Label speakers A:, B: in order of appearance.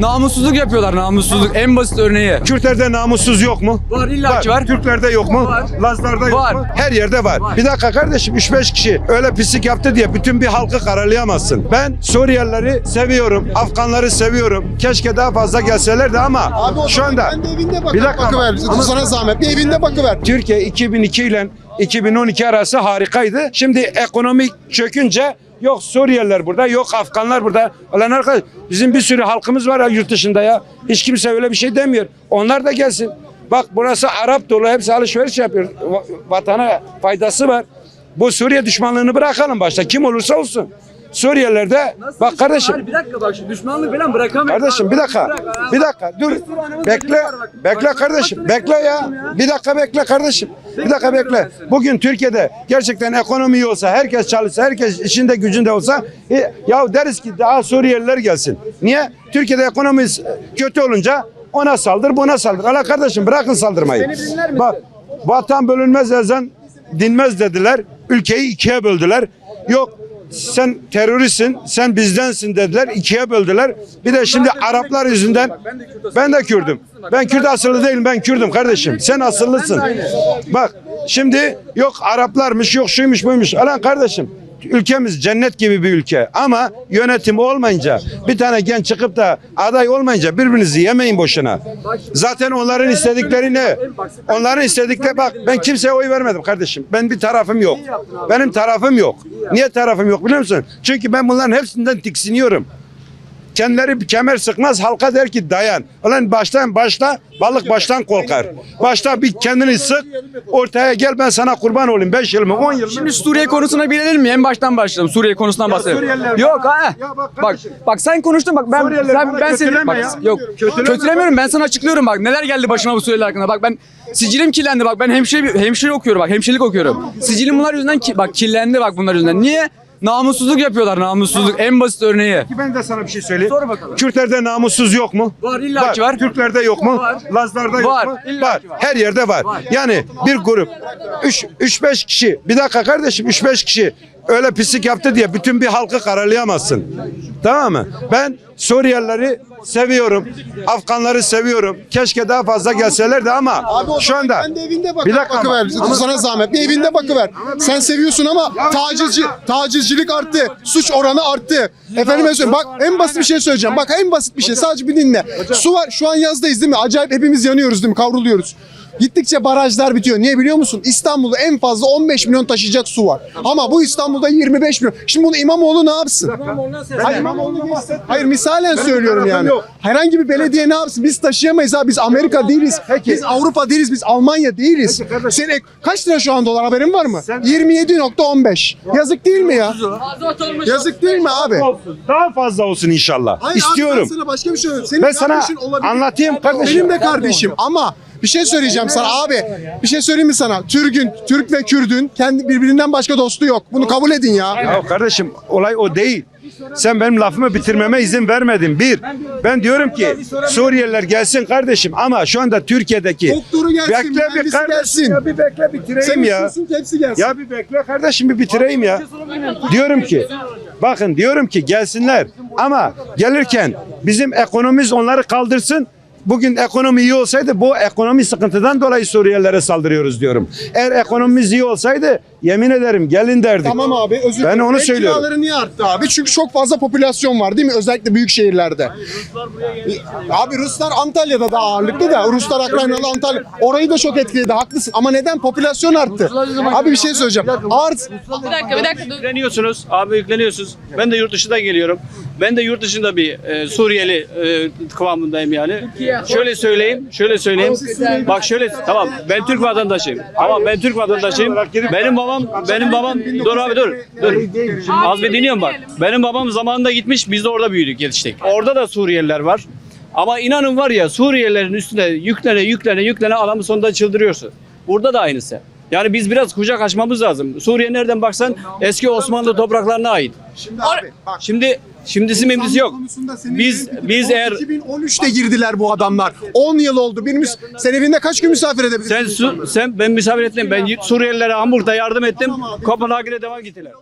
A: Namussuzluk yapıyorlar namussuzluk. En basit örneği.
B: Kürtlerde namussuz yok mu?
A: Var illaki var.
B: Türklerde yok mu?
A: Var.
B: Lazlarda yok
A: Var.
B: mu? Her yerde var.
A: Var.
B: Bir dakika kardeşim 3-5 kişi öyle pislik yaptı diye bütün bir halkı karalayamazsın. Ben Suriyelileri seviyorum. Afganları seviyorum. Keşke daha fazla gelselerdi ama
C: Abi o
B: şu
C: zaman
B: anda
C: kendi evinde bak
B: Bir dakika ama-
C: bakıver. Sana zahmet. Bir evinde bakıver.
B: Türkiye 2002 ile 2012 arası harikaydı. Şimdi ekonomi çökünce yok Suriyeliler burada, yok Afganlar burada. Ulan arkadaş bizim bir sürü halkımız var ya yurt dışında ya. Hiç kimse öyle bir şey demiyor. Onlar da gelsin. Bak burası Arap dolu hepsi alışveriş yapıyor. Va- Vatana faydası var. Bu Suriye düşmanlığını bırakalım başta. Kim olursa olsun. Suriyeliler de bak kardeşim
A: Hayır, bir dakika bak şu düşmanlık falan bırakamayız.
B: Kardeşim bir dakika. Bir dakika dur. Bekle. Bekle kardeşim. Bekle ya. Bir dakika bekle kardeşim. Bir dakika bekle. Bugün Türkiye'de gerçekten ekonomi iyi olsa, herkes çalışsa, herkes içinde gücünde olsa e, ya deriz ki daha Suriyeliler gelsin. Niye? Türkiye'de ekonomi kötü olunca ona saldır, buna saldır. Allah kardeşim bırakın saldırmayı. Bak vatan bölünmez ezan dinmez dediler. Ülkeyi ikiye böldüler. Yok sen teröristsin, sen bizdensin dediler. ikiye böldüler. Bir de şimdi Araplar yüzünden ben de Kürdüm. Ben Kürt asıllı değilim, ben Kürdüm kardeşim. Sen asıllısın. Bak şimdi yok Araplarmış, yok şuymuş buymuş. Alan kardeşim ülkemiz cennet gibi bir ülke ama yönetim olmayınca bir tane genç çıkıp da aday olmayınca birbirinizi yemeyin boşuna. Zaten onların istedikleri ne? Onların istedikleri bak ben kimseye oy vermedim kardeşim. Ben bir tarafım yok. Benim tarafım yok. Niye tarafım yok biliyor musun? Çünkü ben bunların hepsinden tiksiniyorum. Kendileri kemer sıkmaz halka der ki dayan. Ulan baştan başla balık baştan korkar. Başta bir kendini sık ortaya gel ben sana kurban olayım 5 yıl mı 10 yıl mı?
A: Şimdi Suriye konusuna girelim mi? En baştan başlayalım. Suriye konusundan bahsedelim. Yok ha.
B: Bak
A: Bak sen konuştun bak ben
B: Suriyeliler
A: sen,
B: bana
A: ben seni
B: kötüleme
A: bak
B: ya.
A: yok
B: Kötüleme.
A: kötülemiyorum ben sana açıklıyorum bak neler geldi başıma bu Suriyeliler hakkında. Bak ben sicilim kirlendi bak ben hemşire hemşire okuyorum bak hemşirelik okuyorum. Sicilim bunlar yüzünden ki bak kirlendi bak bunlar yüzünden. Niye? Namussuzluk yapıyorlar namussuzluk en basit örneği.
B: Ben de sana bir şey söyleyeyim.
A: Sor bakalım.
B: Kürtlerde namussuz yok mu?
A: Var, illaki var.
B: Türklerde yok mu?
A: Var.
B: Lazlarda yok
A: Var,
B: mu?
A: illaki var.
B: Her yerde var. Yani bir grup 3 3 5 kişi. Bir dakika kardeşim 3 5 kişi öyle pislik yaptı diye bütün bir halkı karalayamazsın. Tamam mı? Ben Suriyelileri seviyorum. Afganları seviyorum. Keşke daha fazla gelselerdi ama
C: Abi o
B: şu
C: zaman
B: anda
C: kendi evinde bak.
B: Bir dakika ama-
C: bakıver. Sana zahmet. Bir evinde bakıver. Sen seviyorsun ama tacizci, tacizcilik arttı. Suç oranı arttı. Efendime söyleyeyim. Bak en basit bir şey söyleyeceğim. Bak en basit bir şey. Sadece bir dinle. Su var. Şu an yazdayız değil mi? Acayip hepimiz yanıyoruz değil mi? Kavruluyoruz. Gittikçe barajlar bitiyor. Niye biliyor musun? İstanbul'da en fazla 15 milyon taşıyacak su var. Ama bu İstanbul'da 25 milyon. Şimdi bunu İmamoğlu ne yapsın? Hayır, Hayır misalen söylüyorum yani. Herhangi bir belediye ne yapsın? Biz taşıyamayız abi. Biz Amerika değiliz. Biz Avrupa değiliz. Biz Almanya değiliz. Senin kaç lira şu an dolar haberin var mı? 27.15. Yazık değil mi ya? Yazık değil mi abi?
B: Daha fazla olsun inşallah.
C: Hayır abi,
B: İstiyorum.
C: ben sana başka bir şey söyleyeyim. Senin
B: Ben sana
C: kardeşin olabilir.
B: anlatayım kardeşim.
C: Benim de kardeşim ama bir şey söyleyeceğim sana abi. Bir şey söyleyeyim mi sana? Türk'ün, Türk ve Kürdün kendi birbirinden başka dostu yok. Bunu kabul edin ya.
B: Ya kardeşim olay o değil. Sen benim lafımı bitirmeme izin vermedin. Bir, ben diyorum ki Suriyeliler gelsin kardeşim ama şu anda Türkiye'deki
C: Doktoru gelsin,
B: bekle bir
C: mühendisi
B: kardeşim
C: gelsin.
B: ya bir bekle bitireyim
C: Sen
B: ya.
C: istiyorsun ki hepsi gelsin.
B: Ya bir bekle kardeşim bir bitireyim ya. Diyorum ki bakın diyorum ki gelsinler ama gelirken bizim ekonomimiz onları kaldırsın. Bugün ekonomi iyi olsaydı bu ekonomi sıkıntıdan dolayı Suriyelilere saldırıyoruz diyorum. Eğer ekonomimiz iyi olsaydı yemin ederim gelin derdik.
C: Tamam abi özür
B: Ben
C: dilerim.
B: onu
C: Ev
B: söylüyorum.
C: kiraları niye arttı abi? Çünkü çok fazla popülasyon var değil mi? Özellikle büyük şehirlerde. Abi Ruslar Antalya'da da ağırlıklı da. Ruslar Ukraynalı Antalya. Orayı da çok etkiledi haklısın. Ama neden? Popülasyon arttı. Abi bir şey söyleyeceğim. Arz
D: Bir dakika bir dakika dur.
E: Yükleniyorsunuz, abi yükleniyorsunuz. Ben de yurt dışından geliyorum. Ben de yurt dışında bir e, Suriyeli e, kıvamındayım yani. Şöyle söyleyeyim, şöyle söyleyeyim. Bak şöyle, tamam ben Türk vatandaşıyım. Tamam ben Türk vatandaşıyım. Benim babam, benim babam, dur abi dur, dur. Az bir dinliyorum bak. Benim babam zamanında gitmiş, biz de orada büyüdük, yetiştik. Orada da Suriyeliler var. Ama inanın var ya Suriyelilerin üstüne yüklene yüklene yüklene adamın sonunda çıldırıyorsun. Burada da aynısı. Yani biz biraz kucak açmamız lazım. Suriye nereden baksan eski Osmanlı topraklarına ait.
C: Şimdi abi bak.
E: Şimdi şimdisi memlisi yok.
C: konusunda senin
E: Biz biz eğer
C: 2013'te girdiler bu adamlar. 10 yıl oldu. Müs- sen evinde kaç gün misafir edebilirsin?
E: sen su- sen ben misafir ettim. Ben Suriyelilere Hamburg'da yardım ettim. Kopenhagen'e devam gittiler.